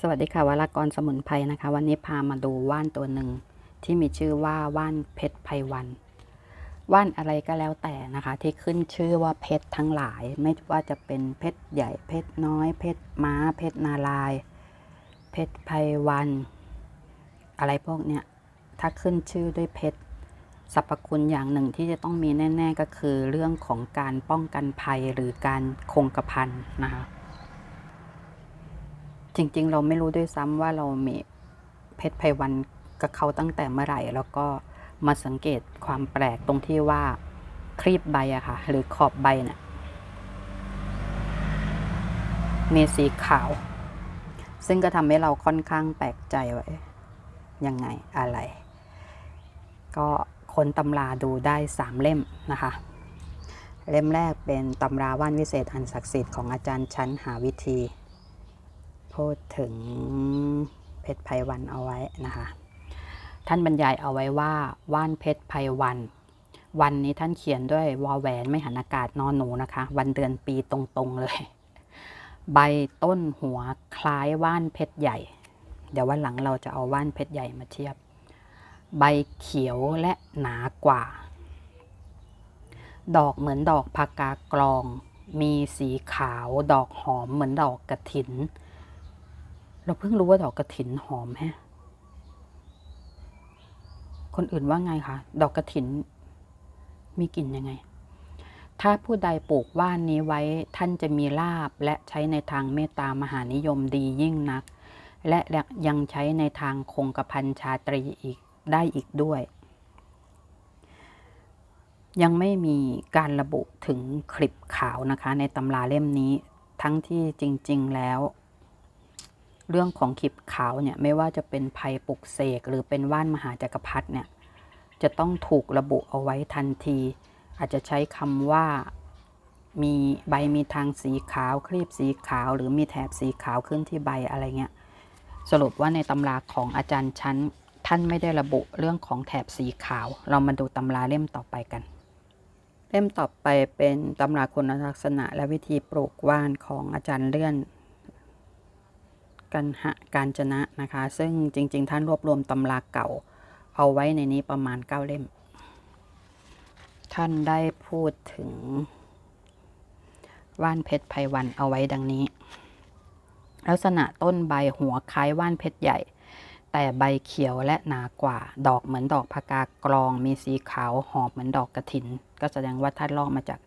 สวัสดีค่ะวรากรสมุนไพรนะคะ วันนี้พามาดูว่านตัวหนึ่งที่มีชื่อว่าว่านเพชรไพวันว่านอะไรก็แล้วแต่นะคะ ที่ขึ้นชื่อว่าเพชรทั้งหลาย ไม่ว่าจะเป็นเพชรใหญ่เพชรน้อย เพชรม้า เพชรนาราย เพชรไพวัน อะไรพวกเนี้ยถ้าขึ้นชื่อด้วยเพชรสรรพคุณอย่างหนึ่งที่จะต้องมีแน่ ๆ ก็คือเรื่องของการป้องกันภัยหรือการคงกระพันนะคะ จริง ๆ เราไม่รู้ด้วยซ้ำว่าเรามีเพชรไพวันกับเขาตั้งแต่เมื่อไหร่ แล้วก็มาสังเกตความแปลกตรงที่ว่าครีบใบอะค่ะ หรือขอบใบเนี่ยมีสีขาว ซึ่งก็ทำให้เราค่อนข้างแปลกใจไว่าเอ๊ะยังไงอะไร ก็ค้นตำราดูได้สามเล่มนะคะ เล่มแรกเป็นตำราว่านวิเศษอันศักดิ์สิทธิ์ของอาจารย์ชั้นหาวิธี พูดถึงเพชรไพวันเอาไว้นะคะ ท่านบรรยายเอาไว้ว่าว่านเพชรไพวัน วันนี้ท่านเขียนด้วยวอแหวนไม่หันอากาศนอนหนูนะคะ วันเดือนปีตรงๆเลย ใบต้นหัวคล้ายว่านเพชรใหญ่ เดี๋ยววันหลังเราจะเอาว่านเพชรใหญ่มาเทียบ ใบเขียวและหนากว่า ดอกเหมือนดอกพากากรองมีสีขาวดอกหอมเหมือนดอกกระถิน เราเพิ่งรู้ว่าดอกกระถินหอมแฮะ คนอื่นว่าไงคะ ดอกกระถิน มีกลิ่นยังไง ถ้าผู้ใดปลูกว่านนี้ไว้ท่านจะมีลาบและใช้ในทางเมตตามหานิยมดียิ่งนัก และยังใช้ในทางคงกระพันชาตรีอีกได้อีกด้วย ยังไม่มีการระบุถึงคลิปขาวนะคะ ในตำราเล่มนี้ ทั้งที่จริง ๆ แล้ว เรื่องของคลิปขาวเนี่ยไม่ว่าจะเป็นภัยปลุกเสกหรือเป็นว่านมหาจักรพรรดิเนี่ยจะต้องถูกระบุเอาไว้ทันที อาจจะใช้คำว่ามีใบมีทางสีขาว ครีบสีขาว หรือมีแถบสีขาวขึ้นที่ใบอะไรเงี้ยสรุปว่าในตำราของอาจารย์ชั้น ท่านไม่ได้ระบุเรื่องของแถบสีขาว เรามาดูตำราเล่มต่อไปกัน เล่มต่อไปเป็นตำราคุณลักษณะและวิธีปลูกว่านของอาจารย์เลื่อน กันหะการจนะนะคะ ซึ่งจริง ๆ ท่านรวบรวมตำราเก่า เอาไว้ในนี้ประมาณ 9 เล่ม ท่านได้พูดถึง ว่านเพชรไพวันเอาไว้ดังนี้ ลักษณะต้นใบหัวคล้ายว่านเพชรใหญ่ แต่ใบเขียวและหนากว่า ดอกเหมือนดอกพากากรอง มีสีขาวหอมเหมือนดอกกระถิน ก็แสดงว่าท่านลอกมาจาก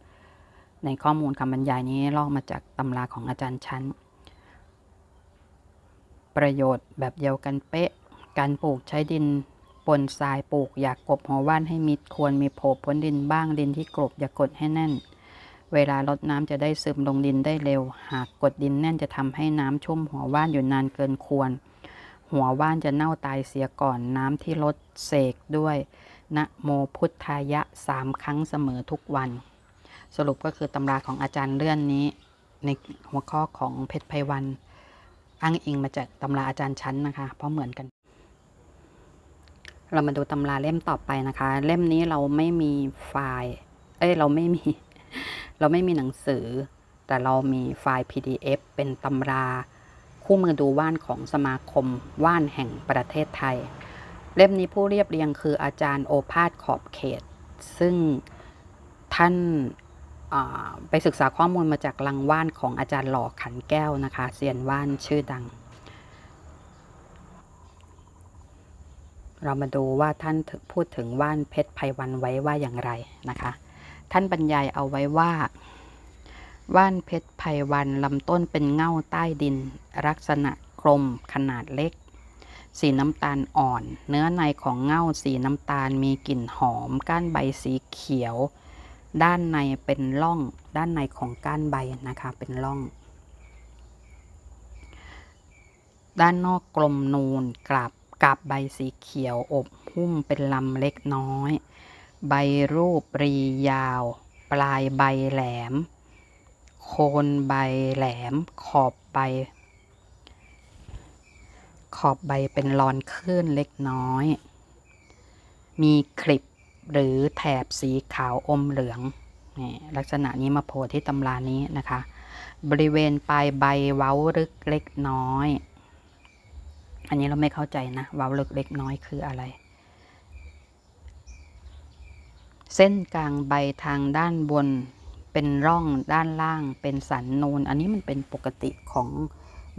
ในข้อมูลคำบรรยายนี้ลอกมาจากตำราของอาจารย์ชั้น ประโยชน์แบบเดียวกันเป๊ะ การปลูกใช้ดินปนทรายปลูกอยากกบหัวว่านให้มิดควรมีโผล่พ้นดินบ้างดินที่กรบอย่ากดให้แน่น เวลาลดน้ำจะได้ซึมลงดินได้เร็ว หากกดดินแน่นจะทำให้น้ำชุ่มหัวว่านอยู่นานเกินควร หัวว่านจะเน่าตายเสียก่อนน้ำที่ลดเสกด้วยนะโมพุทธายะสามครั้งเสมอทุกวัน สรุปก็คือตำราของอาจารย์เลื่อนนี้ ในหัวข้อของเพชรไพวัน อ้างอิงมาจากตำราอาจารย์ชั้นนะคะ เพราะเหมือนกัน เรามาดูตำราเล่มต่อไปนะคะ เล่มนี้เราไม่มีไฟล์ เอ้ยเราไม่มี เราไม่มีหนังสือ แต่เรามีไฟล์ PDF เป็นตำรา คู่มือดูว่านของสมาคมว่านแห่งประเทศไทย เล่มนี้ผู้เรียบเรียงคืออาจารย์โอภาสขอบเขต ซึ่งท่าน ไปศึกษาข้อมูลมาจากลังว่านของอาจารย์หล่อขันแก้วนะคะเซียนว่านชื่อดัง เรามาดูว่าท่านพูดถึงว่านเพชรไพวันไว้ว่าอย่างไรนะคะ ท่านบรรยายเอาไว้ว่า ว่านเพชรไพวันลำต้นเป็นเง่าใต้ดิน ลักษณะกลมขนาดเล็ก สีน้ำตาลอ่อน เนื้อในของเง่าสีน้ำตาลมีกลิ่นหอม ก้านใบสีเขียว ด้านในเป็นร่องด้านในของก้านใบนะคะเป็นร่อง ด้านนอกกลมนูนกลับกับใบสีเขียวอบหุ้มเป็นลำเล็กน้อย ใบรูปรียาว ปลายใบแหลม โคนใบแหลม ขอบใบ ขอบใบเป็นรอนคลื่นเล็กน้อย มีคลิป หรือแถบสีขาวอมเหลืองนี่ลักษณะนี้มาโผล่ที่ตำรานี้นะคะ บริเวณปลายใบเว้าลึกเล็กน้อย อันนี้เราไม่เข้าใจนะ เว้าล็กเล็กน้อยคืออะไร เส้นกลางใบทางด้านบนเป็นร่องด้านล่างเป็นสันนูน อันนี้มันเป็นปกติของ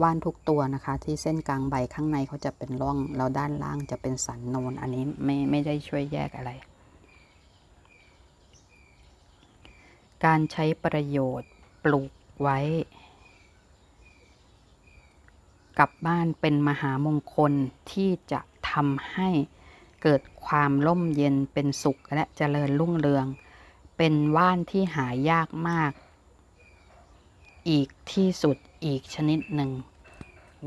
ว่านทุกตัวนะคะ ที่เส้นกลางใบข้างในเขาจะเป็นร่องแล้วด้านล่างจะเป็นสันนูน อันนี้ไม่ไม่ได้ช่วยแยกอะไร การใช้ประโยชน์ปลูกไว้ กลับบ้านเป็นมหามงคลที่จะทำให้เกิดความร่มเย็นเป็นสุขและเจริญรุ่งเรือง เป็นว่านที่หายากมาก อีกที่สุดอีกชนิดหนึ่ง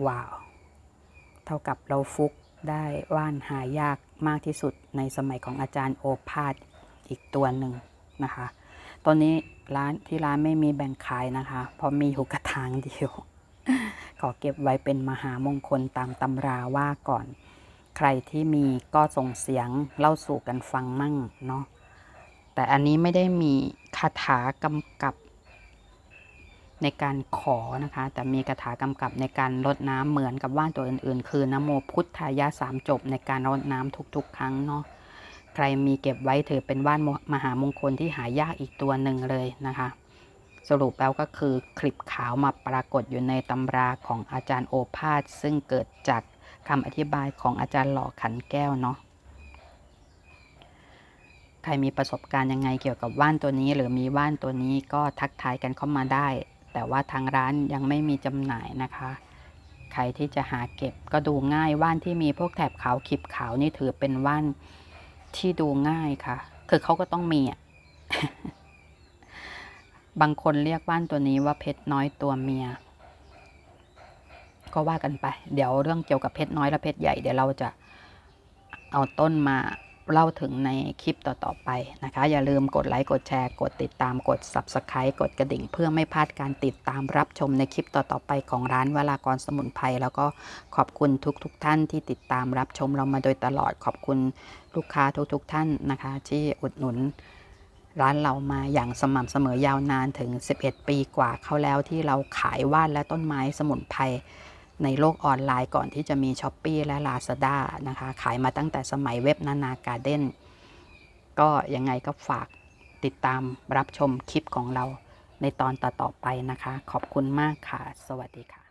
ว้าว เท่ากับเราฟุกได้ว่านหายากมากที่สุดในสมัยของอาจารย์โอภาสอีกตัวหนึ่งนะคะ ตอนนี้ร้านที่ร้านไม่มีแบ่งขายนะคะ เพราะมีอยู่กระถางเดียว ขอเก็บไว้เป็นมหามงคลตามตำราว่าก่อน ใครที่มีก็ส่งเสียงเล่าสู่กันฟังมั่งเนาะ แต่อันนี้ไม่ได้มีคาถากำกับในการขอนะคะ แต่มีคาถากำกับในการรดน้ำเหมือนกับว่านตัวอื่น ๆ คือนะโมพุทธายะสามจบในการรดน้ำทุก ๆ ครั้งเนาะ ใครมีเก็บไว้ถือเป็นว่านมหามงคลที่หายากอีกตัวหนึ่งเลยนะคะ สรุปแล้วก็คือคลิปขาวมาปรากฏอยู่ในตำราของอาจารย์โอภาส ซึ่งเกิดจากคำอธิบายของอาจารย์หล่อขันแก้วเนาะใครมีประสบการณ์ยังไงเกี่ยวกับว่านตัวนี้ หรือมีว่านตัวนี้ก็ทักทายกันเข้ามาได้ แต่ว่าทางร้านยังไม่มีจำหน่ายนะคะ ใครที่จะหาเก็บก็ดูง่ายว่านที่มีพวกแถบขาวขีบขาวนี่ถือเป็นว่าน ที่ดูง่ายค่ะ คือเขาก็ต้องมีอะ บางคนเรียกบ้านตัวนี้ว่าเพชรน้อยตัวเมีย ก็ว่ากันไป เดี๋ยวเรื่องเกี่ยวกับเพชรน้อยและเพชรใหญ่เดี๋ยวเราจะเอาต้นมา เล่าถึงในคลิปต่อ ๆ ไปนะคะ อย่าลืมกดไลค์ กดแชร์ กดติดตามกด Subscribe กดกระดิ่ง เพื่อไม่พลาดการติดตามรับชมในคลิปต่อ ๆ ไปของร้านวลากรสมุนไพรแล้วก็ขอบคุณทุกๆทท่านที่ติดตามรับชมเรามาโดยตลอดขอบคุณลูกค้าทุก ๆทท่านนะคะ ที่อุดหนุนร้านเรามาอย่างสม่ำเสมอยาวนานถึง 11 ปีกว่าเขาแล้วที่เราขายว่านและต้นไม้สมุนไพร ในโลกออนไลน์ก่อนที่จะมี s h อ p e e และ Lazada นะคะ ขายมาตั้งแต่สมัยเว็บนานาการ์เด้นก็ยังไงก็ฝากติดตามรับชมคลิปของเราในตอนต่อๆไปนะคะ ขอบคุณมากค่ะ สวัสดีค่ะ